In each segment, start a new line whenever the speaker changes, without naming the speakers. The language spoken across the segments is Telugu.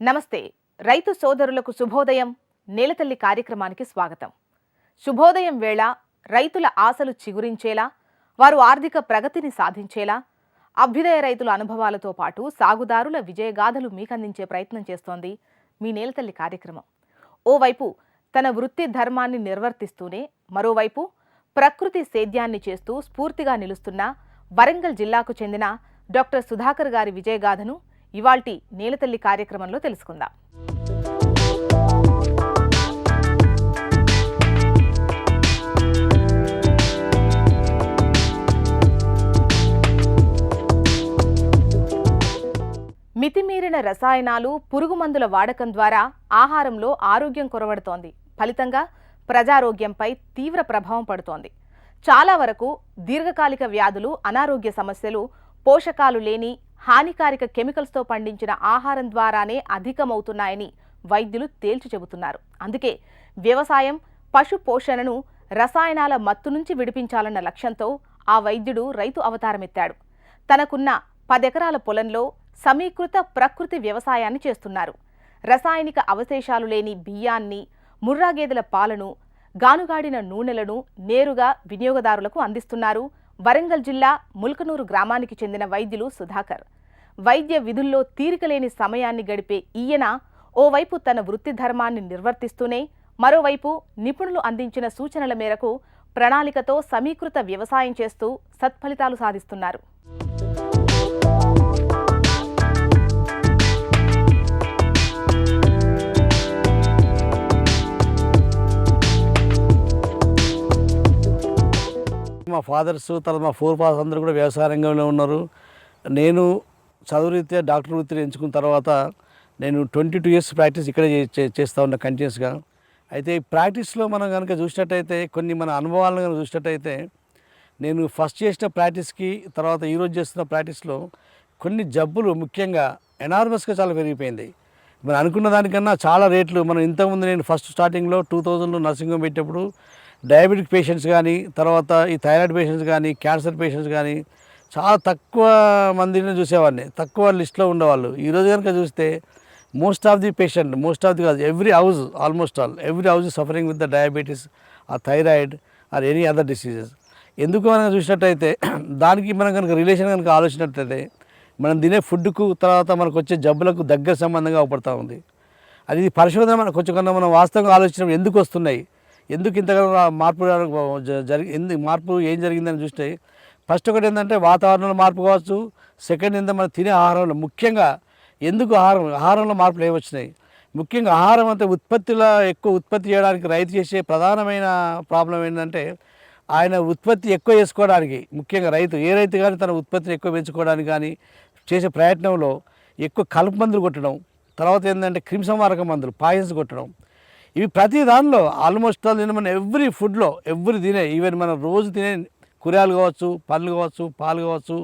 నమస్తే రైతు సోదరులకు శుభోదయం నేలతల్లి కార్యక్రమానికి స్వాగతం. శుభోదయం వేళ రైతుల ఆశలు చిగురించేలా వారు ఆర్థిక ప్రగతిని సాధించేలా అభ్యుదయ రైతుల అనుభవాలతో పాటు సాగుదారుల విజయగాథలు మీకందించే ప్రయత్నం చేస్తోంది మీ నేలతల్లి కార్యక్రమం. ఓవైపు తన వృత్తి ధర్మాన్ని నిర్వర్తిస్తూనే మరోవైపు ప్రకృతి సేద్యాన్ని చేస్తూ స్ఫూర్తిగా నిలుస్తున్న వరంగల్ జిల్లాకు చెందిన డాక్టర్ సుధాకర్ గారి విజయగాథను ఇవాల్టి నేలతల్లి కార్యక్రమంలో తెలుసుకుందాం. మితిమీరిన రసాయనాలు పురుగుమందుల వాడకం ద్వారా ఆహారంలో ఆరోగ్యం కొరవడుతోంది. ఫలితంగా ప్రజారోగ్యంపై తీవ్ర ప్రభావం పడుతోంది. చాలా వరకు దీర్ఘకాలిక వ్యాధులు అనారోగ్య సమస్యలు పోషకాలు లేని హానికారక కెమికల్స్తో పండించిన ఆహారం ద్వారానే అధికమవుతున్నాయని వైద్యులు తేల్చి చెబుతున్నారు. అందుకే వ్యవసాయం పశు పోషణను రసాయనాల మత్తు నుంచి విడిపించాలన్న లక్ష్యంతో ఆ వైద్యుడు రైతు అవతారమెత్తాడు. తనకున్న పదెకరాల పొలంలో సమీకృత ప్రకృతి వ్యవసాయాన్ని చేస్తున్నారు. రసాయనిక అవశేషాలు లేని బియ్యాన్ని ముర్రా గేదెల పాలను గానుగాడిన నూనెలను నేరుగా వినియోగదారులకు అందిస్తున్నారు వరంగల్ జిల్లా ముల్కనూరు గ్రామానికి చెందిన వైద్యులు సుధాకర్. వైద్య విధుల్లో తీరికలేని సమయాన్ని గడిపే ఈయన ఓవైపు తన వృత్తి ధర్మాన్ని నిర్వర్తిస్తూనే మరోవైపు నిపుణులు అందించిన సూచనల మేరకు ప్రణాళికతో సమీకృత వ్యవసాయం చేస్తూ సత్ఫలితాలు సాధిస్తున్నారు.
మా ఫాదర్స్ తర్వాత మా ఫోర్ ఫాదర్స్ అందరూ కూడా వ్యవసాయ రంగంలో ఉన్నారు. నేను చదువు రీత్యా డాక్టర్ వృత్తిని ఎంచుకున్న తర్వాత నేను ట్వంటీ టూ ఇయర్స్ ప్రాక్టీస్ ఇక్కడే చే- చేస్తూ ఉన్నా కంటిన్యూస్గా. అయితే ఈ ప్రాక్టీస్లో మనం కనుక చూసినట్టయితే కొన్ని మన అనుభవాలను కనుక చూసినట్టయితే నేను ఫస్ట్ చేసిన ప్రాక్టీస్కి తర్వాత ఈరోజు చేస్తున్న ప్రాక్టీస్లో కొన్ని జబ్బులు ముఖ్యంగా ఎనార్మస్గా చాలా పెరిగిపోయింది. మనం అనుకున్న దానికన్నా చాలా రేట్లు. మనం ఇంతకుముందు నేను ఫస్ట్ స్టార్టింగ్లో టూ థౌజండ్లో నర్సింగ్ హోమ్ పెట్టినప్పుడు డయాబెటిక్ పేషెంట్స్ కానీ తర్వాత ఈ థైరాయిడ్ పేషెంట్స్ కానీ క్యాన్సర్ పేషెంట్స్ కానీ చాలా తక్కువ మందిని చూసేవాడిని. తక్కువ లిస్ట్లో ఉండేవాళ్ళు. ఈరోజు కనుక చూస్తే most of the patient most of the కాదు every house almost all every house suffering with the diabetes uh thyroid or any other diseases ఎందుకు మనం చూసినట్టయితే దానికి మనం కనుక రిలేషన్ కనుక ఆలోచించినట్టయితే మనం తినే ఫుడ్కు తర్వాత మనకు వచ్చే జబ్బులకు దగ్గర సంబంధంగా అవపడతా ఉంది. అది పరిశోధన మనకు కొంచెం కన్నా మనం వాస్తవంగా ఆలోచన ఎందుకు వస్తున్నాయి? ఎందుకు ఇంతగా మార్పు జరిగి ఎందుకు మార్పు ఏం జరిగిందని చూస్తే ఫస్ట్ ఒకటి ఏంటంటే వాతావరణంలో మార్పు కావచ్చు. సెకండ్ ఏంటంటే మనం తినే ఆహారంలో ముఖ్యంగా ఎందుకు ఆహారం ఆహారంలో మార్పులు ఏమొచ్చినాయి ముఖ్యంగా ఆహారం అంతా ఉత్పత్తిలో ఎక్కువ ఉత్పత్తి చేయడానికి రైతు చేసే ప్రధానమైన ప్రాబ్లం ఏంటంటే ఆయన ఉత్పత్తి ఎక్కువ చేసుకోవడానికి ముఖ్యంగా రైతు ఏ రైతు కానీ తన ఉత్పత్తిని ఎక్కువ పెంచుకోవడానికి కానీ చేసే ప్రయత్నంలో ఎక్కువ కలుపు మందులు కొట్టడం తర్వాత ఏంటంటే క్రిమిసంహారక మందులు పాయసం కొట్టడం. ఇవి ప్రతి దానిలో ఆల్మోస్ట్ ఆల్ మన ఎవ్రీ ఫుడ్లో ఎవ్రీ తినే ఈవెన్ మనం రోజు తినే కూరగాయలు కావచ్చు పళ్ళు కావచ్చు పాలు కావచ్చు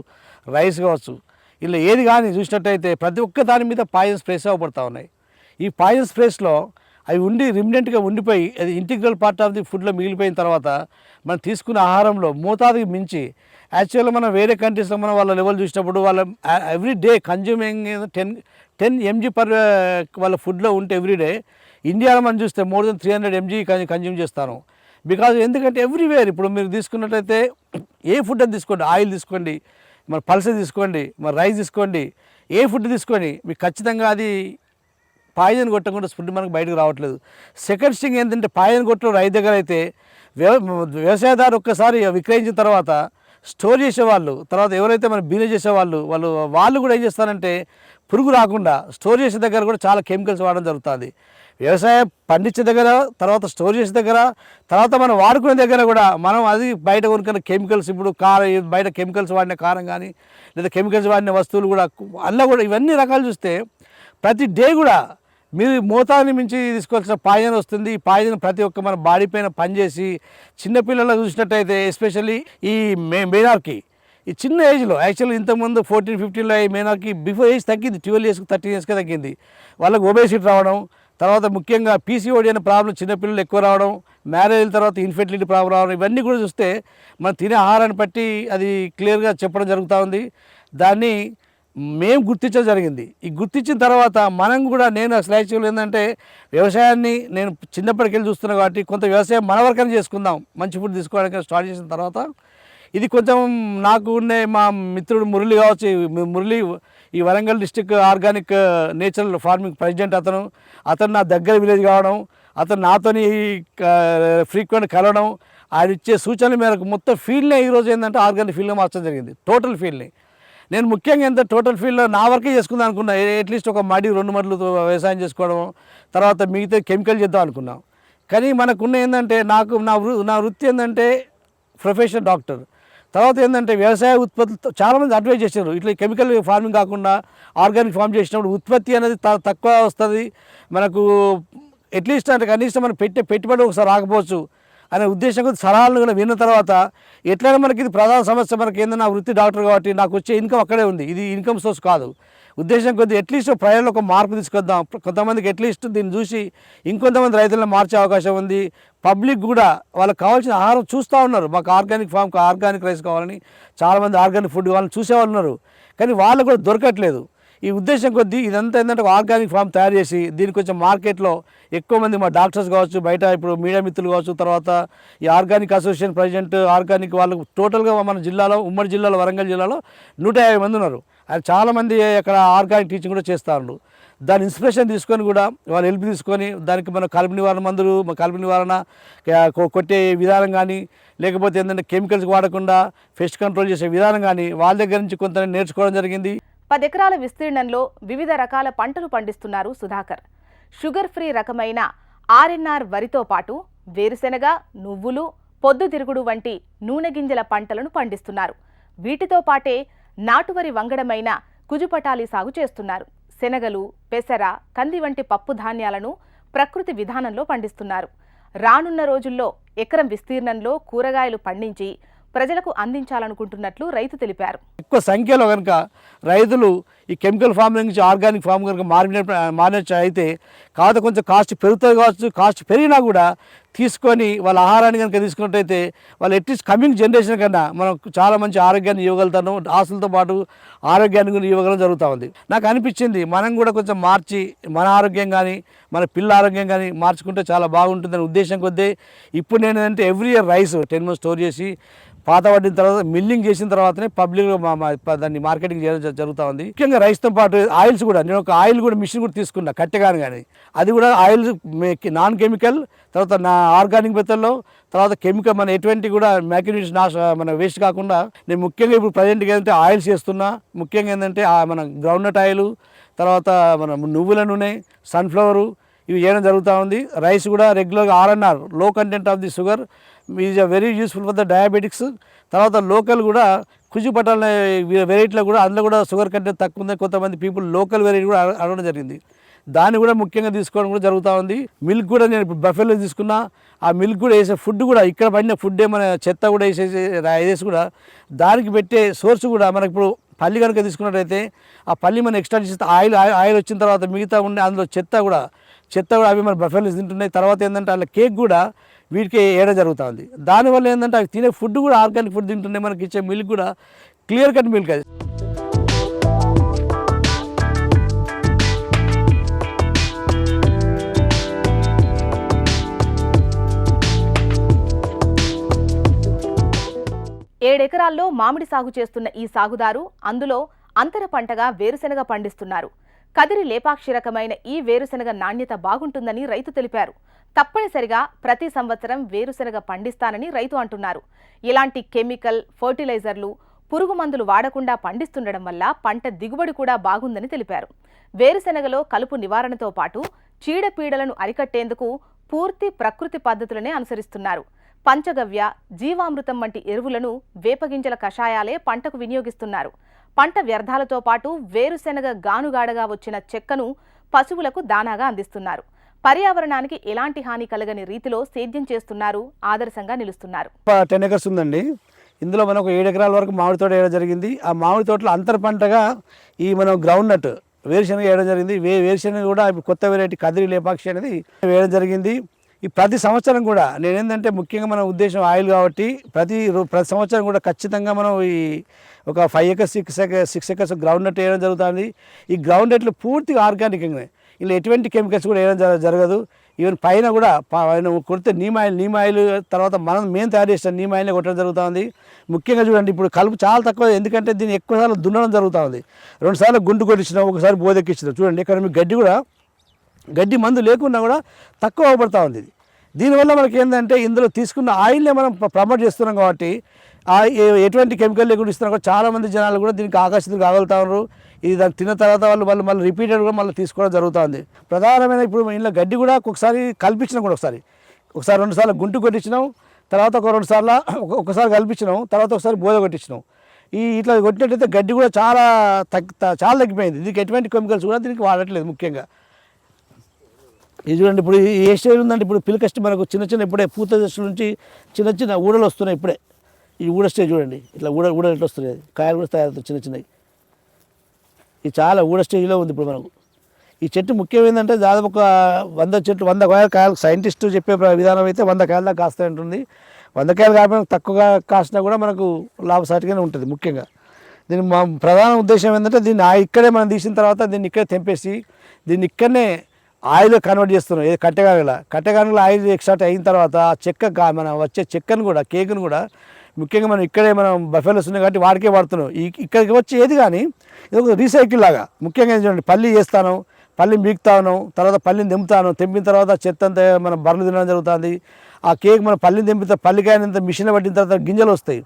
రైస్ కావచ్చు. ఇలా ఏది కానీ చూసినట్టయితే ప్రతి ఒక్క దాని మీద పాయిజన్ స్ప్రేస్ అవ్వబడతా ఉన్నాయి. ఈ పాయిజన్ స్ప్రేస్లో అవి ఉండి రిమినెంట్గా ఉండిపోయి అది ఇంటిగ్రల్ పార్ట్ ఆఫ్ ది ఫుడ్లో మిగిలిపోయిన తర్వాత మనం తీసుకున్న ఆహారంలో మోతాదుకి మించి యాక్చువల్గా మనం వేరే కంట్రీస్లో మనం వాళ్ళ లెవెల్ చూసినప్పుడు వాళ్ళ every day consuming ten ten mg per వాళ్ళ ఫుడ్లో ఉంటే ఎవ్రీ డే ఇండియాలో మనం చూస్తే more than three hundred mg consume చేస్తాను. బికాజ్ ఎందుకంటే ఎవ్రీవేర్ ఇప్పుడు మీరు తీసుకున్నట్లయితే ఏ ఫుడ్ అని తీసుకోండి ఆయిల్ తీసుకోండి మరి పల్స తీసుకోండి మరి రైస్ తీసుకోండి ఏ ఫుడ్ తీసుకోండి మీకు ఖచ్చితంగా అది పాయిజన్ కొట్టకుండా ఫుడ్ మనకు బయటకు రావట్లేదు. సెకండ్ థింగ్ ఏంటంటే పాయిజన్ కొట్టడం రైతు దగ్గర అయితే వ్యవ వ్యవసాయదారు ఒక్కసారి విక్రయించిన తర్వాత స్టోర్ చేసేవాళ్ళు తర్వాత ఎవరైతే మన బిజినెస్ చేసేవాళ్ళు వాళ్ళు వాళ్ళు కూడా ఏం చేస్తారంటే పురుగు రాకుండా స్టోర్ చేసే దగ్గర కూడా చాలా కెమికల్స్ వాడడం జరుగుతుంది. వ్యవసాయం పండించే దగ్గర తర్వాత స్టోర్ చేసే దగ్గర తర్వాత మనం వాడుకునే దగ్గర కూడా మనం అది బయట కొనుక్కున్న కెమికల్స్ ఇప్పుడు కారం బయట కెమికల్స్ వాడిన కారం కానీ లేదా కెమికల్స్ వాడిన వస్తువులు కూడా అందులో కూడా ఇవన్నీ రకాలు చూస్తే ప్రతి డే కూడా మీరు మోతాదుని మించి తీసుకోవాల్సిన పాయిజన్ వస్తుంది. ఈ పాయిజన్ ప్రతి ఒక్క మన బాడీ పైన పనిచేసి చిన్నపిల్లలు చూసినట్టయితే ఎస్పెషల్లీ ఈ మే మేనార్కి. ఈ చిన్న ఏజ్లో యాక్చువల్లీ ఇంతకుముందు ఫోర్టీన్ ఫిఫ్టీన్లో ఈ మేనార్కి బిఫోర్ ఏజ్ తగ్గింది. ట్వెల్వ్ ఇయర్స్కి థర్టీన్ ఇయర్స్కి తగ్గింది. వాళ్ళకి ఒబేసిటీ రావడం తర్వాత ముఖ్యంగా పీసీఓడి అనే ప్రాబ్లం చిన్నపిల్లలు ఎక్కువ రావడం మ్యారేజ్ తర్వాత ఇన్ఫెర్టిలిటీ ప్రాబ్లం రావడం ఇవన్నీ కూడా చూస్తే మనం తినే ఆహారాన్ని బట్టి అది క్లియర్గా చెప్పడం జరుగుతూ ఉంది. దాన్ని మేము గుర్తించడం జరిగింది. ఈ గుర్తించిన తర్వాత మనం కూడా నేను అసలు యాక్చువల్ ఏంటంటే వ్యవసాయాన్ని నేను చిన్నప్పటికెళ్ళి చూస్తున్నా కాబట్టి కొంత వ్యవసాయం మన వరకనే చేసుకుందాం మంచి ఫుడ్ తీసుకోవడానికి స్టార్ట్ చేసిన తర్వాత. ఇది కొంచెం నాకు ఉండే మా మిత్రుడు మురళి కావచ్చు మురళి ఈ Warangal district organic natural farming president అతను. అతను నా దగ్గర విలేజ్ కావడం అతను నాతోని ఫ్రీక్వెంట్ కలవడం ఆయన ఇచ్చే సూచనల మేరకు మొత్తం ఫీల్డ్నే ఈరోజు ఏంటంటే ఆర్గానిక్ ఫీల్డ్గా మార్చడం జరిగింది. టోటల్ ఫీల్డ్ని. నేను ముఖ్యంగా ఎంత టోటల్ ఫీల్డ్లో నా వరకే చేసుకుందాం అనుకున్నా. అట్లీస్ట్ ఒక మడి రెండు మడులు వ్యవసాయం చేసుకోవడం తర్వాత మిగతా కెమికల్ చేద్దాం అనుకున్నాం. కానీ మనకున్న ఏంటంటే నాకు నా వృ నా వృత్తి ఏంటంటే ప్రొఫెషనల్ డాక్టర్. తర్వాత ఏంటంటే వ్యవసాయ ఉత్పత్తులతో చాలామంది అడ్వైజ్ చేశారు ఇట్లా కెమికల్ ఫార్మింగ్ కాకుండా ఆర్గానిక్ ఫార్మ్ చేసినప్పుడు ఉత్పత్తి అనేది త- తక్కువ వస్తుంది. మనకు అట్లీస్ట్ అంటే కనీసం మనం పెట్టే పెట్టుబడి ఒకసారి రాకపోవచ్చు. అనే ఉద్దేశం కొద్ది సలహాలను కూడా విన్న తర్వాత ఎట్లయినా మనకి ఇది ప్రధాన సమస్య మనకి ఏంది నా వృత్తి డాక్టర్ కాబట్టి నాకు వచ్చే ఇన్కమ్ అక్కడే ఉంది. ఇది ఇన్కమ్ సోర్స్ కాదు. ఉద్దేశం కొద్ది అట్లీస్ట్ ప్రజల్లో ఒక మార్పు తీసుకొద్దాం. కొంతమందికి అట్లీస్ట్ దీన్ని చూసి ఇంకొంతమంది రైతులను మార్చే అవకాశం ఉంది. పబ్లిక్ కూడా వాళ్ళకి కావాల్సిన ఆహారం చూస్తూ ఉన్నారు. మాకు ఆర్గానిక్ ఫామ్ ఆర్గానిక్ రైస్ కావాలని చాలామంది ఆర్గానిక్ ఫుడ్ కావాలని చూసేవాళ్ళు ఉన్నారు. కానీ వాళ్ళు కూడా దొరకట్లేదు. ఈ ఉద్దేశం కొద్దీ ఇదంతా ఏంటంటే ఒక ఆర్గానిక్ ఫామ్ తయారు చేసి దీనికి కొంచెం మార్కెట్లో ఎక్కువ మంది మా డాక్టర్స్ కావచ్చు బయట ఇప్పుడు మీడియా మిత్రులు కావచ్చు తర్వాత ఈ ఆర్గానిక్ అసోసియేషన్ ప్రెసిడెంట్ ఆర్గానిక్ వాళ్ళు టోటల్గా మన జిల్లాలో ఉమ్మడి జిల్లాలో వరంగల్ జిల్లాలో నూట యాభై మంది ఉన్నారు. అది చాలామంది అక్కడ ఆర్గానిక్ టీచింగ్ కూడా చేస్తారు దాని ఇన్స్పిరేషన్ తీసుకొని కూడా వాళ్ళు హెల్ప్ తీసుకొని దానికి మన కలుపు నివారణ మందులు మన కలుపు నివారణ కొట్టే విధానం కానీ లేకపోతే ఏంటంటే కెమికల్స్ వాడకుండా పెస్ట్ కంట్రోల్ చేసే విధానం కానీ వాళ్ళ దగ్గర నుంచి కొంత నేర్చుకోవడం జరిగింది.
పదెకరాల విస్తీర్ణంలో వివిధ రకాల పంటలు పండిస్తున్నారు సుధాకర్. షుగర్ ఫ్రీ రకమైన ఆర్ఎన్ఆర్ వరితో పాటు వేరుశెనగ నువ్వులు పొద్దుతిరుగుడు వంటి నూనె గింజల పంటలను పండిస్తున్నారు. వీటితో పాటే నాటువరి వంగడమైన కుజుపటాలి సాగు చేస్తున్నారు. శనగలు పెసర కంది వంటి పప్పు ధాన్యాలను ప్రకృతి విధానంలో పండిస్తున్నారు. రానున్న రోజుల్లో ఎకరం విస్తీర్ణంలో కూరగాయలు పండించి ప్రజలకు అందించాలనుకుంటున్నట్లు రైతు తెలిపారు.
ఎక్కువ సంఖ్యలో కనుక రైతులు ఈ కెమికల్ ఫామ్ నుంచి ఆర్గానిక్ ఫామ్ కనుక మారిన మారినట్టు అయితే కాదు కొంచెం కాస్ట్ పెరుగుతుంది కావచ్చు కాస్ట్ పెరిగినా కూడా తీసుకొని వాళ్ళ ఆహారాన్ని కనుక తీసుకున్నట్టయితే వాళ్ళు ఎట్లీస్ట్ కమింగ్ జనరేషన్ కన్నా మనం చాలా మంచి ఆరోగ్యాన్ని ఇవ్వగలుగుతాను ఆస్తులతో పాటు ఆరోగ్యాన్ని కూడా ఇవ్వగలం జరుగుతూ ఉంది. నాకు అనిపించింది మనం కూడా కొంచెం మార్చి మన ఆరోగ్యం కానీ మన పిల్ల ఆరోగ్యం కానీ మార్చుకుంటే చాలా బాగుంటుందనే ఉద్దేశం కొద్దీ ఇప్పుడు నేను ఏంటంటే every year rice ten months store చేసి పాత పడిన తర్వాత మిల్లింగ్ చేసిన తర్వాతనే పబ్లిక్లో దాన్ని మార్కెటింగ్ చేయడం జరుగుతూ ఉంది. ముఖ్యంగా రైస్తో పాటు ఆయిల్స్ కూడా నేను ఒక ఆయిల్ కూడా మిషన్ కూడా తీసుకున్నా కట్టెగాను కానీ అది కూడా ఆయిల్ నాన్ కెమికల్ తర్వాత నా ఆర్గానిక్ మెథడ్లో తర్వాత కెమికల్ మన ఎటువంటి కూడా మ్యాకినేట్స్ నాశ మన వేస్ట్ కాకుండా నేను ముఖ్యంగా ఇప్పుడు ప్రజెంట్గా ఏంటంటే ఆయిల్స్ చేస్తున్నా. ముఖ్యంగా ఏంటంటే ఆ మన గ్రౌండ్నట్ ఆయిల్ తర్వాత మన నువ్వుల నూనె సన్ఫ్లవరు ఇవి చేయడం జరుగుతూ ఉంది. రైస్ కూడా రెగ్యులర్గా ఆర్ఎన్ఆర్లో content of the sugar is a very useful for the diabetics తర్వాత లోకల్ కూడా కుజు పట్టాల వెరైటీలో కూడా అందులో కూడా షుగర్ కంటెంట్ తక్కువ ఉంది కొంతమంది పీపుల్ లోకల్ వెరైటీ కూడా అడగడం జరిగింది. దాన్ని కూడా ముఖ్యంగా తీసుకోవడం కూడా జరుగుతూ ఉంది. మిల్క్ కూడా నేను ఇప్పుడు బఫెలో తీసుకున్నా. ఆ మిల్క్ కూడా వేసే ఫుడ్ కూడా ఇక్కడ పడిన ఫుడ్ ఏమైనా చెత్త కూడా వేసేసి వేసి కూడా దానికి పెట్టే సోర్స్ కూడా మనకి ఇప్పుడు పల్లి కనుక తీసుకున్నట్టయితే ఆ పల్లి మనం ఎక్స్ట్రా చేస్తే ఆయిల్ ఆయిల్- ఆయిల్ వచ్చిన తర్వాత మిగతా ఉండే అందులో చెత్త కూడా చెత్త కూడా అవి మన బఫెలు తింటున్నాయి. తర్వాత ఏంటంటే అలా కేక్ కూడా వీటికి వేయడం జరుగుతూ ఉంది. దానివల్ల ఏంటంటే అవి తినే ఫుడ్ కూడా ఆర్గానిక్ ఫుడ్ తింటున్నాయి. మనకి ఇచ్చే మిల్క్ కూడా క్లియర్ కట్ మిల్క్ అది.
ఏడెకరాల్లో మామిడి సాగు చేస్తున్న ఈ సాగుదారు అందులో అంతర పంటగా వేరుశెనగ పండిస్తున్నారు. కదిరి లేపాక్షి రకమైన ఈ వేరుశెనగ నాణ్యత బాగుంటుందని రైతు తెలిపారు. తప్పనిసరిగా ప్రతి సంవత్సరం వేరుశెనగ పండిస్తానని రైతు అంటున్నారు. ఇలాంటి కెమికల్ ఫర్టిలైజర్లు పురుగు మందులు వాడకుండా పండిస్తుండడం వల్ల పంట దిగుబడి కూడా బాగుందని తెలిపారు. వేరుశెనగలో కలుపు నివారణతో పాటు చీడపీడలను అరికట్టేందుకు పూర్తి ప్రకృతి పద్ధతులనే అనుసరిస్తున్నారు. పంచగవ్య జీవామృతం వంటి ఎరువులను వేపగింజల కషాయాలే పంటకు వినియోగిస్తున్నారు. పంట వ్యర్థాలతో పాటు వేరుశెనగ గానుగాడగా వచ్చిన చెక్కను పశువులకు దానాగా అందిస్తున్నారు. పర్యావరణానికి ఎలాంటి హాని కలగని రీతిలో సేద్యం చేస్తున్నారు ఆదర్శంగా నిలుస్తున్నారు.
టెన్ ఎకర్స్ ఉందండి. ఇందులో మనకు ఏడు ఎకరాల వరకు మామిడి తోట వేయడం జరిగింది. ఆ మామిడి తోటలో అంతర పంటగా ఈ మనం గ్రౌండ్ నట్ వేరుశెనగ వేయడం జరిగింది. వే కూడా కొత్త వెరైటీ కదిరి లేపాక్షి అనేది వేయడం జరిగింది. ఈ ప్రతి సంవత్సరం కూడా నేనేంటంటే ముఖ్యంగా మన ఉద్దేశం ఆయిల్ కాబట్టి ప్రతి ప్రతి సంవత్సరం కూడా ఖచ్చితంగా మనం ఈ ఒక five acres six acres six acres groundnut వేయడం జరుగుతుంది. ఈ గ్రౌండ్ నట్లు పూర్తిగా ఆర్గానిక్గానే ఇలా ఎటువంటి కెమికల్స్ కూడా వేయడం జరగదు. ఈవెన్ పైన కూడా పైన కొడితే నీమ్ ఆయిల్ నీమ్ ఆయిల్ తర్వాత మనం మేము తయారు చేసిన నీమ్ ఆయిల్ని కొట్టడం జరుగుతుంది. ముఖ్యంగా చూడండి ఇప్పుడు కలుపు చాలా తక్కువ ఎందుకంటే దీన్ని ఎక్కువసార్లు దున్నడం జరుగుతుంది. రెండుసార్లు గుండు కొట్టించినాం ఒకసారి బోదెక్కించినాం. చూడండి ఇక్కడ మీకు గడ్డి కూడా గడ్డి మందు లేకున్నా కూడా తక్కువ అవబడతా ఉంది ఇది. దీనివల్ల మనకి ఏంటంటే ఇందులో తీసుకున్న ఆయిల్నే మనం ప్రమోట్ చేస్తున్నాం కాబట్టి ఆ ఎటువంటి కెమికల్ లేకుండా ఇస్తున్నాం కూడా చాలామంది జనాలు కూడా దీనికి ఆకర్షితులు కాగలుగుతా ఉన్నారు. ఇది దాన్ని తిన్న తర్వాత వాళ్ళు మళ్ళీ మళ్ళీ రిపీటెడ్ కూడా మళ్ళీ తీసుకోవడం జరుగుతుంది ప్రధానమైన ఇప్పుడు ఇంట్లో గడ్డి కూడా ఒకసారి కల్పించినాం కూడా ఒకసారి. ఒకసారి రెండు సార్లు గుంటు కొట్టించినాం తర్వాత ఒక రెండు సార్లు ఒకసారి కల్పించినాం తర్వాత ఒకసారి బోధ కొట్టించినాం. ఈ ఇట్లా కొట్టినట్టయితే గడ్డి కూడా చాలా తగ్గి చాలా తగ్గిపోయింది. దీనికి ఎటువంటి కెమికల్స్ కూడా దీనికి వాడట్లేదు ముఖ్యంగా. ఇది చూడండి ఇప్పుడు ఏ స్టేజ్ ఉందంటే ఇప్పుడు పిలకస్ట్ మనకు చిన్న చిన్న ఇప్పుడే పూత దశ నుంచి చిన్న చిన్న ఊడలు వస్తున్నాయి ఇప్పుడే. ఈ ఊడ స్టేజ్ చూడండి ఇట్లా ఊడ ఊడలు ఎట్లా వస్తున్నాయి కాయలు కూడా తయారవుతాయి చిన్న చిన్నవి. ఇది చాలా ఊడ స్టేజ్లో ఉంది ఇప్పుడు మనకు. ఈ చెట్టు ముఖ్యం ఏంటంటే దాదాపు ఒక వంద చెట్లు వంద కాయలు కాయలు. సైంటిస్టు చెప్పే ప్ర- విధానం అయితే వంద కాయల దాకా కాస్తాయి ఉంటుంది వంద కాయలు కాకపోయినా తక్కువగా కాసినా కూడా మనకు లాభసాటిగానే ఉంటుంది ముఖ్యంగా. దీని మా ప్రధాన ఉద్దేశం ఏంటంటే దీన్ని ఆ ఇక్కడే మనం తీసిన తర్వాత దీన్ని ఇక్కడే తెంపేసి దీన్ని ఇక్కడనే ఆయిల్ కన్వర్ట్ చేస్తున్నాం. ఏ కట్టెగానుల కట్టెగానుల ఆయిల్ ఎక్స్ట్రాక్ట్ అయిన తర్వాత చెక్క మనం వచ్చే చెక్కను కూడా కేకును కూడా ముఖ్యంగా మనం ఇక్కడే మనం బఫెలోస్ ఉన్నాయి కాబట్టి వాడికే వాడుతున్నాం. ఈ ఇక్కడికి వచ్చి ఏది కానీ ఇది ఒక రీసైకిల్ లాగా. ముఖ్యంగా చూడండి పల్లి చేస్తాను పల్లి మీకుతాను తర్వాత పల్లిని తెంపుతాను. తెంపిన తర్వాత చెత్త అంతా మనం బర్రెలు తినడం జరుగుతుంది. ఆ కేక్ మనం పల్లిని తెంపితే పల్లికాయనంత మిషన్ పట్టిన తర్వాత గింజలు వస్తాయి.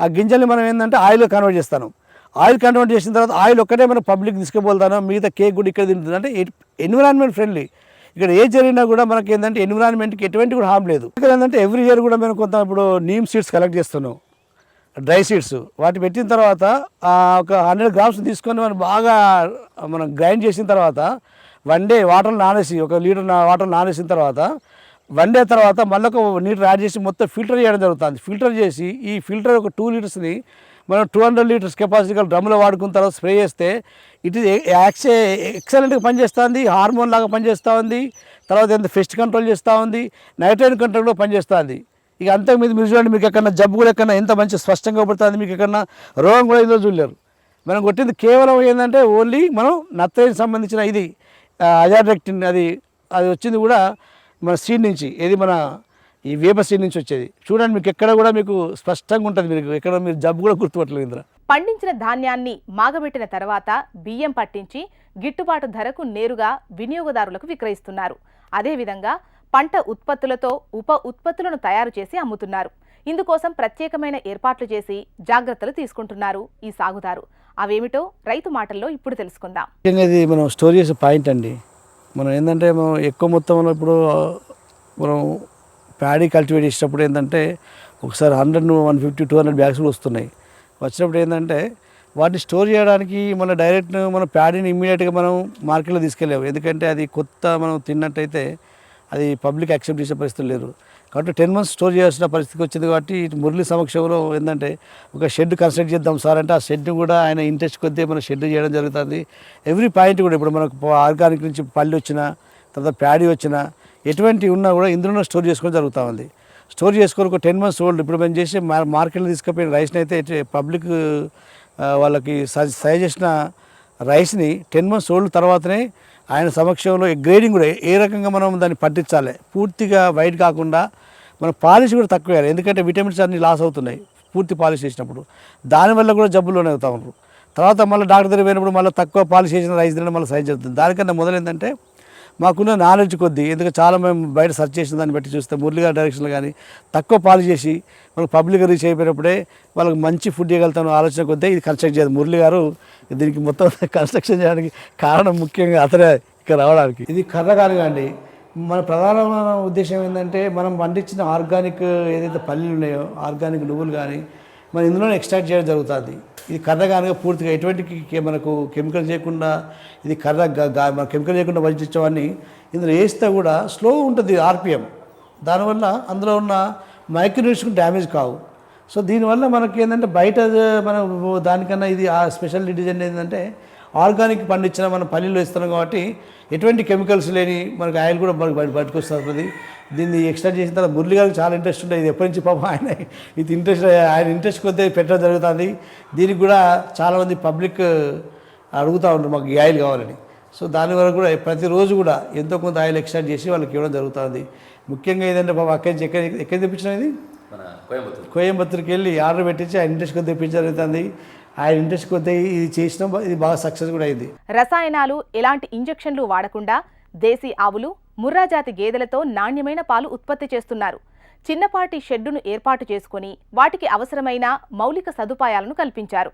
ఆ గింజల్ని మనం ఏంటంటే ఆయిల్లో కన్వర్ట్ చేస్తాను. ఆయిల్ కన్వర్ట్ చేసిన తర్వాత ఆయిల్ ఒక్కటే మనం పబ్లిక్ తీసుకుపోతాను మిగతా కేక్ కూడా ఇక్కడ తింటుంది. అంటే ఎన్విరాన్మెంట్ ఫ్రెండ్లీ. ఇక్కడ ఏ జరిగినా కూడా మనకి ఏంటంటే ఎన్విరాన్మెంట్కి ఎటువంటి కూడా హామ్ లేదు. ఇక్కడ ఏంటంటే ఎవ్రీ ఇయర్ కూడా మేము కొంత ఇప్పుడు నీమ్ సీడ్స్ కలెక్ట్ చేస్తున్నాం డ్రై సీడ్స్. వాటి పెట్టిన తర్వాత ఒక హండ్రెడ్ గ్రామ్స్ తీసుకొని మనం బాగా మనం గ్రైండ్ చేసిన తర్వాత వన్ డే వాటర్ నానేసి ఒక లీటర్ వాటర్ నానేసిన తర్వాత వన్ డే తర్వాత మళ్ళీ ఒక నీటర్ యాడ్ చేసి మొత్తం ఫిల్టర్ చేయడం జరుగుతుంది. ఫిల్టర్ చేసి ఈ ఫిల్టర్ ఒక టూ లీటర్స్ని మనం టూ హండ్రెడ్ లీటర్స్ కెపాసిటీ గల డ్రమ్లో వాడుకున్న తర్వాత స్ప్రే చేస్తే ఇట్ ఇస్ యాక్సే ఎక్సలెంట్గా పనిచేస్తుంది హార్మోన్ లాగా పనిచేస్తూ ఉంది తర్వాత ఎంత ఫెస్ట్ కంట్రోల్ చేస్తూ ఉంది నైట్రైన్ కంట్రోల్ కూడా పనిచేస్తుంది. ఇక అంతకు మీద మీరు చూడండి మీకు ఎక్కడన్నా జబ్బు కూడా ఎక్కడన్నా ఎంత మంచి స్పష్టంగా పడుతుంది మీకు ఎక్కడన్నా రోగం కూడా ఇందులో చూడలేరు. మనం కొట్టింది కేవలం ఏంటంటే ఓన్లీ మనం నత్తకి సంబంధించిన ఇది అజాడెక్టిన్ అది అది వచ్చింది కూడా మన సీడ్ నుంచి ఏది మన ఈ వేప సీడ్ నుంచి వచ్చేది. చూడండి మీకు ఎక్కడ కూడా మీకు స్పష్టంగా ఉంటుంది. మీకు ఎక్కడ మీరు జబ్బు కూడా గుర్తుపట్టలేదు ఇందులో.
పండించిన ధాన్యాన్ని మాగబెట్టిన తర్వాత బియ్యం పట్టించి గిట్టుబాటు ధరకు నేరుగా వినియోగదారులకు విక్రయిస్తున్నారు. అదేవిధంగా పంట ఉత్పత్తులతో ఉప ఉత్పత్తులను తయారు చేసి అమ్ముతున్నారు. ఇందుకోసం ప్రత్యేకమైన ఏర్పాట్లు చేసి జాగ్రత్తలు తీసుకుంటున్నారు ఈ సాగుదారు. అవేమిటో రైతు మాటల్లో ఇప్పుడు తెలుసుకుందాం.
ముఖ్యంగా మనం స్టోర్ చేసే పాయింట్ అండి. మనం ఏంటంటే మనం ఎక్కువ మొత్తంలో ఇప్పుడు మనం ప్యాడీ కల్టివేట్ చేసేటప్పుడు ఏంటంటే ఒకసారి hundred one fifty two hundred bags వస్తున్నాయి. వచ్చినప్పుడు ఏంటంటే వాటిని స్టోర్ చేయడానికి మన డైరెక్ట్ మన ప్యాడీని ఇమ్మీడియట్గా మనం మార్కెట్లో తీసుకెళ్ళాము ఎందుకంటే అది కొత్త మనం తిన్నట్టయితే అది పబ్లిక్ యాక్సెప్ట్ చేసే పరిస్థితులు లేరు. కాబట్టి టెన్ మంత్స్ స్టోర్ చేయాల్సిన పరిస్థితి వచ్చింది కాబట్టి ఇటు మురళి సమక్షంలో ఏంటంటే ఒక షెడ్ కన్స్ట్రక్ట్ చేద్దాం సార్ అంటే ఆ షెడ్ కూడా ఆయన ఇంట్రెస్ట్ కొద్దీ మనం షెడ్ చేయడం జరుగుతుంది. ఎవ్రీ పాయింట్ కూడా ఇప్పుడు మనకు ఆర్గానిక్ నుంచి పల్లి వచ్చిన తర్వాత ప్యాడీ వచ్చినా ఎటువంటి ఉన్నా కూడా ఇందులోనే స్టోర్ చేసుకోవడం జరుగుతూ ఉంది. స్టోర్ చేసుకొని ఒక టెన్ మంత్స్ ఓల్డ్ ఇప్పుడు మేము చేసి మా మార్కెట్లో తీసుకుపోయిన రైస్ని అయితే పబ్లిక్ వాళ్ళకి సజెస్ట్ చేసిన రైస్ని టెన్ మంత్స్ ఓల్డ్ తర్వాతనే ఆయన సమక్షంలో గ్రేడింగ్ కూడా ఏ రకంగా మనం దాన్ని పట్టించాలి. పూర్తిగా వైట్ కాకుండా మన పాలిష్ కూడా తక్కువ వేయాలి. ఎందుకంటే విటమిన్స్ అన్ని లాస్ అవుతున్నాయి పూర్తి పాలిష్ చేసినప్పుడు. దానివల్ల కూడా జబ్బులోనే అవుతా ఉన్నారు. తర్వాత మళ్ళీ డాక్టర్ దగ్గర పోయినప్పుడు మళ్ళీ తక్కువ పాలిష్ చేసిన రైస్ తినడం మళ్ళీ సైజ్ అవుతుంది దానికన్నా మొదలు ఏంటంటే మాకున్న నాలెడ్జ్ కొద్దీ ఎందుకంటే చాలా మేము బయట సెర్చ్ చేసిన దాన్ని బట్టి చూస్తే మురళిగా డైరెక్షన్లు కానీ తక్కువ పాలు చేసి మనకు పబ్లిక్ రీచ్ అయిపోయినప్పుడే వాళ్ళకి మంచి ఫుడ్ ఇవ్వగలుగుతాం ఆలోచన కొద్దీ ఇది కన్స్ట్రక్ట్ చేయదు మురళి గారు దీనికి మొత్తం కన్స్ట్రక్షన్ చేయడానికి కారణం ముఖ్యంగా అతనే ఇక్కడ రావడానికి. ఇది కర్రగానుగా కానీ మన ప్రధానమైన ఉద్దేశం ఏంటంటే మనం పండించిన ఆర్గానిక్ ఏదైతే పల్లీలు ఉన్నాయో ఆర్గానిక్ నువ్వులు కానీ మరి ఇందులోనే ఎక్స్ట్రాక్ట్ చేయడం జరుగుతుంది. ఇది కర్రగానుగా పూర్తిగా ఎటువంటి మనకు కెమికల్ చేయకుండా ఇది కర్ర మన కెమికల్ చేయకుండా పండించేవాడిని ఇందులో వేస్తే కూడా స్లో ఉంటుంది ఆర్పిఎం దానివల్ల అందులో ఉన్న మైక్రోన్యూట్రిషన్ డ్యామేజ్ కావు. సో దీనివల్ల మనకి ఏంటంటే బయట మన దానికన్నా ఇది ఆ స్పెషల్ డిజైన్ ఏంటంటే ఆర్గానిక్ పండించిన మన పల్లీలో ఇస్తున్నాం కాబట్టి ఎటువంటి కెమికల్స్ లేని మనకి ఆయిల్ కూడా మనకి బయట బయటకు వస్తుంది. దీన్ని ఎక్స్టెండ్ చేసిన తర్వాత మురళి గారికి చాలా ఇంట్రెస్ట్ ఉండే ఇది ఎప్పటి నుంచి పాపం ఆయన ఇది ఇంట్రెస్ట్ ఆయన ఇంట్రెస్ట్ కొద్దీ పెట్టడం జరుగుతుంది. దీనికి కూడా చాలామంది పబ్లిక్ అడుగుతూ ఉంటారు మాకు ఈ ఆయిల్ కావాలని. సో దాని వరకు కూడా ప్రతిరోజు కూడా ఎంతో కొంత ఆయిల్ ఎక్స్టెండ్ చేసి వాళ్ళకి ఇవ్వడం జరుగుతుంది. ముఖ్యంగా ఏదంటే పాపం అక్కడి నుంచి ఎక్కడ ఎక్కడ తెప్పించిన ఇది?
మన కోయంబత్తూరు.
కోయంబత్తూరుకి వెళ్ళి ఆర్డర్ పెట్టించి ఆయన ఇంట్రెస్ట్ కొద్ది తెప్పించడం జరుగుతుంది. ఆయన ఇంట్రెస్ట్ కొద్ది ఇది చేసినాం ఇది బాగా సక్సెస్ కూడా అయింది.
రసాయనాలు ఎలాంటి ఇంజెక్షన్లు వాడకుండా దేశీ ఆవులు ముర్రా జాతి గేదెలతో నాణ్యమైన పాలు ఉత్పత్తి చేస్తున్నారు. చిన్నపాటి షెడ్డును ఏర్పాటు చేసుకుని వాటికి అవసరమైన మౌలిక సదుపాయాలను కల్పించారు.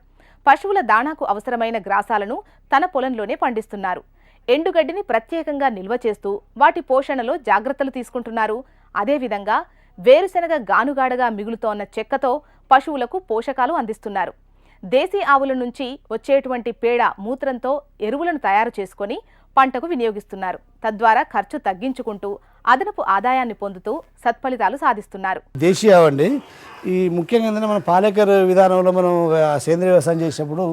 పశువుల దాణాకు అవసరమైన గ్రాసాలను తన పొలంలోనే పండిస్తున్నారు. ఎండుగడ్డిని ప్రత్యేకంగా నిల్వ చేస్తూ వాటి పోషణలో జాగ్రత్తలు తీసుకుంటున్నారు. అదేవిధంగా వేరుశెనగ గానుగాడగా మిగులుతోన్న చెక్కతో పశువులకు పోషకాలు అందిస్తున్నారు. దేశీ ఆవుల నుంచి వచ్చేటువంటి పేడ మూత్రంతో ఎరువులను తయారు చేసుకొని పంటకు వినియోగిస్తున్నారు. తద్వారా ఖర్చు తగ్గించుకుంటూ అదనపు ఆదాయాన్ని పొందుతూ సత్ఫలితాలు సాధిస్తున్నారు.
దేశీయ అండి ఈ ముఖ్యంగా ఏంటంటే మన పాలేకర్ విధానంలో మనం సేంద్రియ వ్యవసాయం చేసినప్పుడు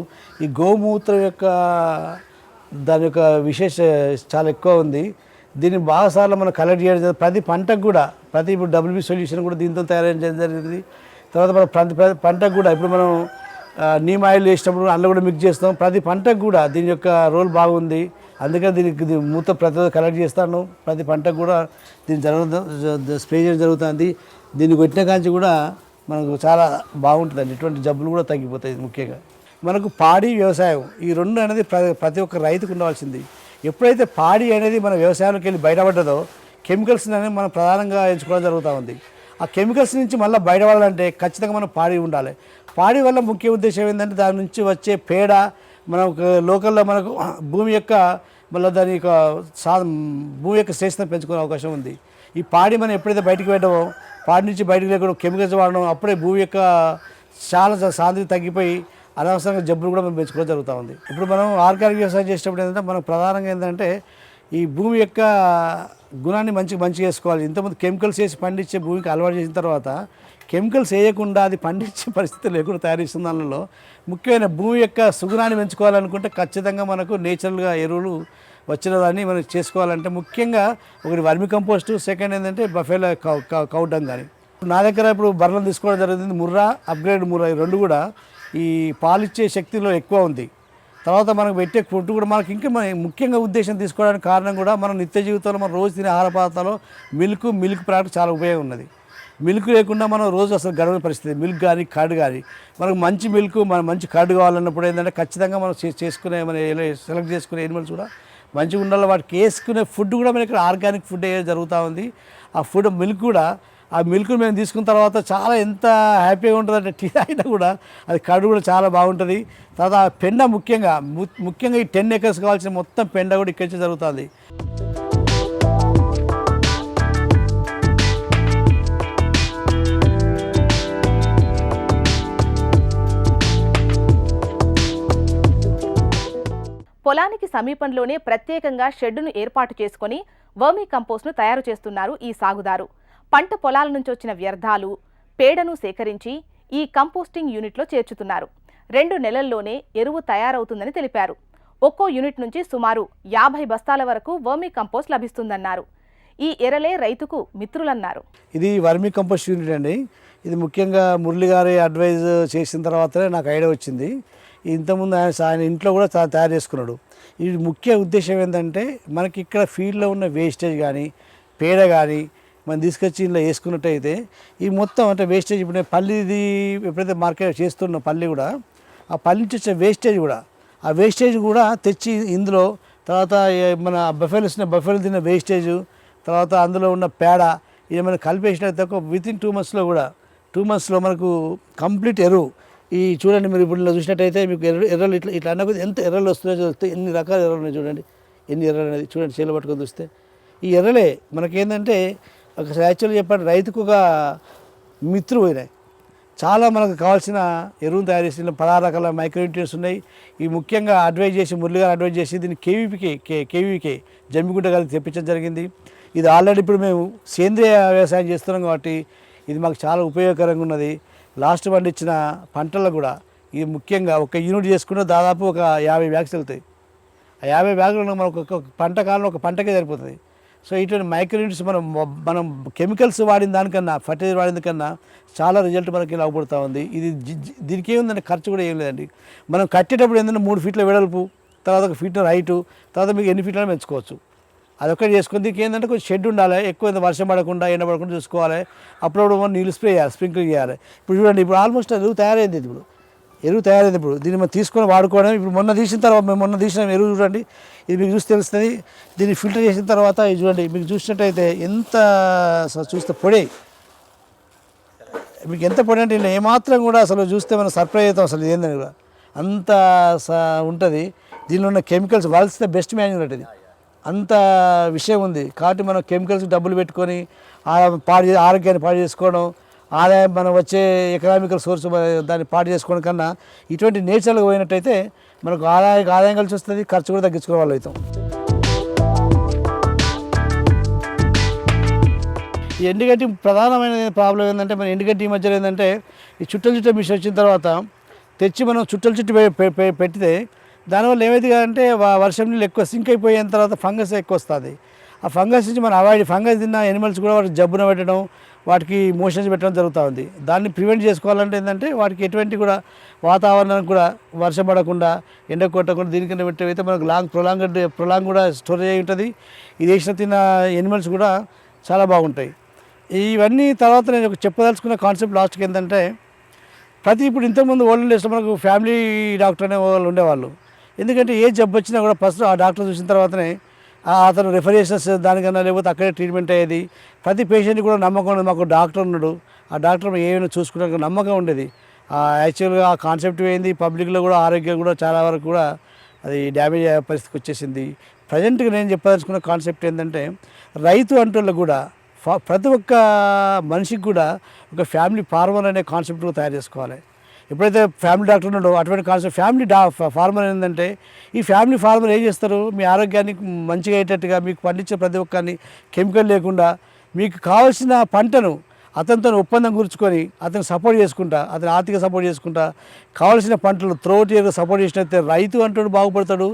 ఈ గోమూత్రం యొక్క దాని యొక్క విశేష చాలా ఎక్కువ ఉంది. దీన్ని బాగాసార్లు మనం కలెక్ట్ చేయడం జరిగింది. ప్రతి పంటకు కూడా ప్రతి ఇప్పుడు డబ్ల్యూబీ సొల్యూషన్ కూడా దీంతో తయారు చేయడం జరిగింది. తర్వాత మనం ప్రతి ప్రతి పంటకు కూడా ఇప్పుడు మనం ఆ, నీమ్ ఆయిల్ వేసినప్పుడు అందులో కూడా మిక్స్ చేస్తాం. ప్రతి పంటకు కూడా దీని యొక్క రోల్ బాగుంది. అందుకని దీనికి మూత ప్రతి కలెక్ట్ చేస్తాను. ప్రతి పంటకు కూడా దీన్ని జరుగుతుంది స్ప్రే చేయడం జరుగుతుంది. దీన్ని కొట్టిన కాంచి కూడా మనకు చాలా బాగుంటుందండి. ఇటువంటి జబ్బులు కూడా తగ్గిపోతాయి ముఖ్యంగా. మనకు పాడి వ్యవసాయం ఈ రెండు అనేది ప్ర- ప్రతి ఒక్క రైతుకు ఉండవలసింది ఎప్పుడైతే పాడి అనేది మన వ్యవసాయంలోకి వెళ్ళి బయటపడ్డదో కెమికల్స్ అనేది మనం ప్రధానంగా ఎంచుకోవడం జరుగుతూ ఉంది. ఆ కెమికల్స్ నుంచి మళ్ళీ బయటపడాలంటే ఖచ్చితంగా మనం పాడి ఉండాలి. పాడి వల్ల ముఖ్య ఉద్దేశం ఏంటంటే దాని నుంచి వచ్చే పేడ మనకు లోకల్లో మనకు భూమి యొక్క మళ్ళీ దాని యొక్క సా భూమి యొక్క శ్రేష్టత పెంచుకునే అవకాశం ఉంది. ఈ పాడి మనం ఎప్పుడైతే బయటికి పెట్టామో పాడి నుంచి బయటకు లేకుండా కెమికల్స్ వాడడం అప్పుడే భూమి యొక్క చాలా సాంద్రత తగ్గిపోయి అనవసరంగా జబ్బులు కూడా మనం పెంచుకోవడం జరుగుతూ ఉంది. ఇప్పుడు మనం ఆర్గానిక్ వ్యవసాయం చేసేటప్పుడు ఏంటంటే మనం ప్రధానంగా ఏంటంటే ఈ భూమి యొక్క గుణాన్ని మంచి మంచిగా వేసుకోవాలి. ఇంతకుముందు కెమికల్స్ వేసి పండించే భూమికి అలవాటు చేసిన తర్వాత కెమికల్స్ వేయకుండా అది పండించే పరిస్థితి లేకుండా తయారు చేస్తున్న దానిలో ముఖ్యమైన భూమి యొక్క సుగుణాన్ని పెంచుకోవాలనుకుంటే ఖచ్చితంగా మనకు నేచురల్గా ఎరువులు వచ్చిన దాన్ని మనం చేసుకోవాలంటే ముఖ్యంగా ఒకటి వర్మి కంపోస్ట్ సెకండ్ ఏంటంటే బఫేలో కౌ కౌడం కానీ. నా దగ్గర ఇప్పుడు బర్రెలు తీసుకోవడం జరుగుతుంది ముర్రా అప్గ్రేడ్ ముర్రా ఈ రెండు కూడా ఈ పాలిచ్చే శక్తిలో ఎక్కువ ఉంది. తర్వాత మనకు పెట్టే ఫుడ్ కూడా మనకి ఇంకా మన ముఖ్యంగా ఉద్దేశం తీసుకోవడానికి కారణం కూడా మన నిత్య జీవితంలో మనం రోజు తినే ఆహార పదార్థాలు మిల్క్ మిల్క్ ప్రోడక్ట్ చాలా ఉపయోగం ఉన్నది. మిల్క్ లేకుండా మనం రోజు అసలు గడవని పరిస్థితి. మిల్క్ కానీ కర్డ్ కానీ మనకు మంచి మిల్క్ మన మంచి కర్డ్ కావాలన్నప్పుడు ఏంటంటే ఖచ్చితంగా మనం చేసుకునే మన సెలెక్ట్ చేసుకునే ఎనిమల్స్ కూడా మంచిగా ఉండాలి. వాటికి వేసుకునే ఫుడ్ కూడా మనకి ఇక్కడ ఆర్గానిక్ ఫుడ్ ఏ జరుగుతూ ఉంది. ఆ ఫుడ్ మిల్క్ కూడా ఆ మిల్క్ మేము తీసుకున్న తర్వాత చాలా ఎంత హ్యాపీగా ఉంటుందంటే టీ అయినా కూడా అది కడు కూడా చాలా బాగుంటుంది. తర్వాత ఆ పెండ ముఖ్యంగా ముఖ్యంగా ఈ టెన్ ఎకర్స్ కావాల్సిన మొత్తం పెండ కూడా ఇక్కడి నుంచి జరుగుతుంది.
పొలానికి సమీపంలోనే ప్రత్యేకంగా షెడ్డును ఏర్పాటు చేసుకొని వర్మీ కంపోస్ట్ను తయారు చేస్తున్నారు ఈ సాగుదారు. పంట పొలాల నుంచి వచ్చిన వ్యర్థాలు పేడను సేకరించి ఈ కంపోస్టింగ్ యూనిట్లో చేర్చుతున్నారు. రెండు నెలల్లోనే ఎరువు తయారవుతుందని తెలిపారు. ఒక్కో యూనిట్ నుంచి సుమారు యాభై బస్తాల వరకు వర్మీ కంపోస్ట్ లభిస్తుందన్నారు. ఈ ఎరలే రైతుకు మిత్రులన్నారు.
ఇది వర్మీ కంపోస్ట్ యూనిట్ అండి. ఇది ముఖ్యంగా మురళి గారి అడ్వైజ్ చేసిన తర్వాతనే నాకు ఐడియా వచ్చింది. ఇంతకుముందు ఆయన ఆయన ఇంట్లో కూడా తా- తయారు చేసుకున్నాడు. ఇది ముఖ్య ఉద్దేశం ఏంటంటే మనకి ఇక్కడ ఫీల్డ్లో ఉన్న వేస్టేజ్ కానీ పేడ కానీ మనం తీసుకొచ్చి ఇంట్లో వేసుకున్నట్టయితే ఈ మొత్తం అంటే వేస్టేజ్ ఇప్పుడు నేను పల్లిది ఎప్పుడైతే మార్కెట్ చేస్తున్న పల్లి కూడా ఆ పల్లి నుంచి వచ్చే వేస్టేజ్ కూడా ఆ వేస్టేజ్ కూడా తెచ్చి ఇందులో తర్వాత మన బఫెల్ ఇచ్చిన బఫెల్ తిన్న వేస్టేజ్ తర్వాత అందులో ఉన్న పేడ ఏమైనా కలిపేసినట్టు ఒక విత్ ఇన్ టూ మంత్స్లో కూడా టూ మంత్స్లో మనకు కంప్లీట్ ఎరువు. ఈ చూడండి మీరు ఇప్పుడు చూసినట్టయితే మీకు ఎర్ర ఎర్రలు ఇట్లా ఇట్లా అన్నప్పుడు ఎంత ఎర్రలు వస్తున్నాయో చూస్తే ఎన్ని రకాల ఎర్రలు ఉన్నాయి చూడండి. ఎన్ని ఎర్రలు అనేది చూడండి చేలు పట్టుకొని చూస్తే. ఈ ఎర్రలే మనకేంటంటే ఒక యాక్చువల్గా చెప్పండి రైతుకు ఒక మిత్రు పోయినాయి. చాలా మనకు కావాల్సిన ఎరువును తయారు చేసిన పదహారు రకాల మైక్రోన్యూట్రియన్స్ ఉన్నాయి. ఈ ముఖ్యంగా అడ్వైజ్ చేసి మురళి గారు అడ్వైజ్ చేసి దీన్ని కేవీపీకే కే కేవీకే జమ్మిగుంట గారికి తెప్పించడం జరిగింది. ఇది ఆల్రెడీ ఇప్పుడు మేము సేంద్రియ వ్యవసాయం చేస్తున్నాం కాబట్టి ఇది మాకు చాలా ఉపయోగకరంగా ఉన్నది. లాస్ట్ పండించిన పంటల్లో కూడా ఇది ముఖ్యంగా ఒక యూనిట్ చేసుకుంటే దాదాపు ఒక యాభై బ్యాగ్స్ వెళ్తాయి. ఆ యాభై బ్యాగులను మనకు ఒక పంట కాలంలో ఒక పంటకే సరిపోతుంది. సో ఇటువంటి మైక్రోన్యూట్స్ మనం మనం కెమికల్స్ వాడిన దానికన్నా ఫర్టిలైజర్ వాడిన కన్నా చాలా రిజల్ట్ మనకి లాభపడుతూ ఉంది. ఇది దీనికి ఏముందంటే ఖర్చు కూడా ఏం లేదండి. మనం కట్టేటప్పుడు ఏంటంటే మూడు ఫీట్ల వెడల్పు తర్వాత ఒక ఫీట్ హైటు తర్వాత మీకు ఎన్ని ఫీట్లను పెంచుకోవచ్చు. అదొక్కటి చేసుకుని దీనికి ఏంటంటే కొంచెం షెడ్ ఉండాలి. ఎక్కువ ఎంత వర్షం పడకుండా ఎండ పడకుండా చూసుకోవాలి. అప్పుడప్పుడు మనం నీళ్ళు స్ప్రే చేయాలి స్ప్రింకిల్ చేయాలి. ఇప్పుడు చూడండి ఇప్పుడు ఆల్మోస్ట్ ఎరువు తయారైంది ఇప్పుడు. ఎరువు తయారైంది ఇప్పుడు. దీన్ని మనం తీసుకొని వాడుకోవడం ఇప్పుడు మొన్న తీసిన తర్వాత మేము మొన్న తీసిన ఎరువు చూడండి. ఇది మీకు చూసి తెలుస్తుంది. దీన్ని ఫిల్టర్ చేసిన తర్వాత ఇది చూడండి మీకు చూసినట్టయితే ఎంత చూస్తే పొడి. మీకు ఎంత పొడి అంటే ఏమాత్రం కూడా అసలు చూస్తే మనం సర్ప్రైజ్ అవుతాం అసలు ఏందని కూడా. అంత స ఉంటుంది. దీనిలో ఉన్న కెమికల్స్ వరల్డ్స్ బెస్ట్ మ్యాన్యుల్ ఇది. అంత విషయం ఉంది. కాబట్టి మనం కెమికల్స్ డబ్బులు పెట్టుకొని పాడు ఆరోగ్యాన్ని పాడు చేసుకోవడం ఆదాయం మనం వచ్చే ఎకనామికల్ సోర్స్ దాన్ని పాడు చేసుకోవడం కన్నా ఇటువంటి నేచర్గా పోయినట్టయితే మనకు ఆదాయ ఆదాయం కలిసి వస్తుంది ఖర్చు కూడా తగ్గించుకునే వాళ్ళు అవుతాం. ఈ ఎండుగడ్డి ప్రధానమైన ప్రాబ్లం ఏంటంటే మన ఎండుగడ్డి ఈ మధ్యలో ఏంటంటే ఈ చుట్టలు చుట్ట మిషన్ వచ్చిన తర్వాత తెచ్చి మనం చుట్టలు చుట్టూ పెట్టితే పెడితే దానివల్ల ఏమైంది అంటే వర్షం నీళ్ళు ఎక్కువ సింక్ అయిపోయిన తర్వాత ఫంగస్ ఎక్కువ వస్తుంది. ఆ ఫంగస్ నుంచి మనం అవాయిడ్ ఫంగస్ తిన్న ఎనిమల్స్ కూడా వాటికి జబ్బున పెట్టడం వాటికి మోషన్స్ పెట్టడం జరుగుతూ ఉంది. దాన్ని ప్రివెంట్ చేసుకోవాలంటే ఏంటంటే వాటికి ఎటువంటి కూడా వాతావరణం కూడా వర్షం పడకుండా ఎండ కొట్టకుండా దీనికన్నా పెట్టేవైతే మనకు లాంగ్ ప్రొలాంగ్ ప్రొలాంగ్ కూడా స్టోరేజ్ అయి ఉంటుంది. ఇది వేసిన తిన్న ఎనిమల్స్ కూడా చాలా బాగుంటాయి. ఇవన్నీ తర్వాత నేను ఒక చెప్పదలుచుకున్న కాన్సెప్ట్ లాస్ట్కి ఏంటంటే ప్రతి ఇప్పుడు ఇంతకుముందు ఓల్డ్ డేస్లో మనకు ఫ్యామిలీ డాక్టర్ అనే వాళ్ళు ఉండేవాళ్ళు. ఎందుకంటే ఏ జబ్బు వచ్చినా కూడా ఫస్ట్ ఆ డాక్టర్ చూసిన తర్వాతనే అతను రెఫర్ చేసిన దానికన్నా లేకపోతే అక్కడే ట్రీట్మెంట్ అయ్యేది. ప్రతి పేషెంట్ కూడా నమ్మకం ఉండదు. మాకు డాక్టర్ ఉన్నాడు. ఆ డాక్టర్ ఏమైనా చూసుకున్నాక నమ్మకం ఉండేది. యాక్చువల్గా ఆ కాన్సెప్ట్ అయింది పబ్లిక్లో కూడా ఆరోగ్యం కూడా చాలా వరకు కూడా అది డ్యామేజ్ అయ్యే పరిస్థితికి వచ్చేసింది. ప్రజెంట్గా నేను చెప్పదలుచుకున్న కాన్సెప్ట్ ఏంటంటే రైతు అంటూ కూడా ఫ- ప్రతి ఒక్క మనిషికి కూడా ఒక ఫ్యామిలీ ఫార్మర్ అనే కాన్సెప్ట్ తయారు చేసుకోవాలి. ఎప్పుడైతే ఫ్యామిలీ డాక్టర్ ఉన్నాడో అటువంటి కాన్సెప్ట్ ఫ్యామిలీ డా ఫార్మర్ ఏంటంటే ఈ ఫ్యామిలీ ఫార్మర్ ఏం చేస్తారు? మీ ఆరోగ్యానికి మంచిగా అయ్యేటట్టుగా మీకు పండించే ప్రతి ఒక్కరిని కెమికల్ లేకుండా మీకు కావాల్సిన పంటను అతనితో ఒప్పందం కూర్చుకొని అతను సపోర్ట్ చేసుకుంటా అతని ఆర్థిక సపోర్ట్ చేసుకుంటా కావాల్సిన పంటలు త్రోట్ ఇయర్ సపోర్ట్ చేసినట్టే రైతు అంటాడు బాగుపడతాడు.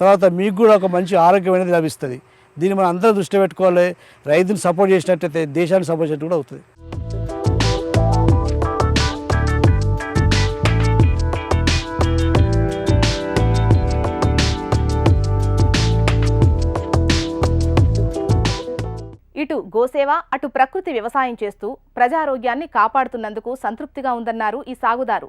తర్వాత మీకు కూడా ఒక మంచి ఆరోగ్యం అనేది లభిస్తుంది. దీన్ని మనం అందరూ దృష్టి పెట్టుకోవాలి. రైతుని సపోర్ట్ చేసినట్టయితే దేశాన్ని సపోర్ట్ చేసినట్టు కూడా అవుతుంది.
గోసేవ అటు ప్రకృతి వ్యవసాయం చేస్తూ ప్రజారోగ్యాన్ని కాపాడుతున్నందుకు సంతృప్తిగా ఉందన్నారు ఈ సాగుదారు.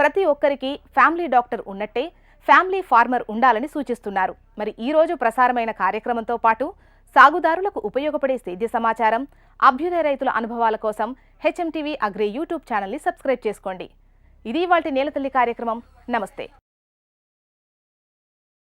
ప్రతి ఒక్కరికి ఫ్యామిలీ డాక్టర్ ఉన్నట్టే ఫ్యామిలీ ఫార్మర్ ఉండాలని సూచిస్తున్నారు. మరి ఈ రోజు ప్రసారమైన కార్యక్రమంతో పాటు సాగుదారులకు ఉపయోగపడే సేద్య సమాచారం అభ్యుదయ రైతుల అనుభవాల కోసం హెచ్ఎంటీవీ అగ్రి యూట్యూబ్ ఛానల్ని సబ్స్క్రైబ్ చేసుకోండి. ఇది వాటి నేలతల్లి కార్యక్రమం. నమస్తే.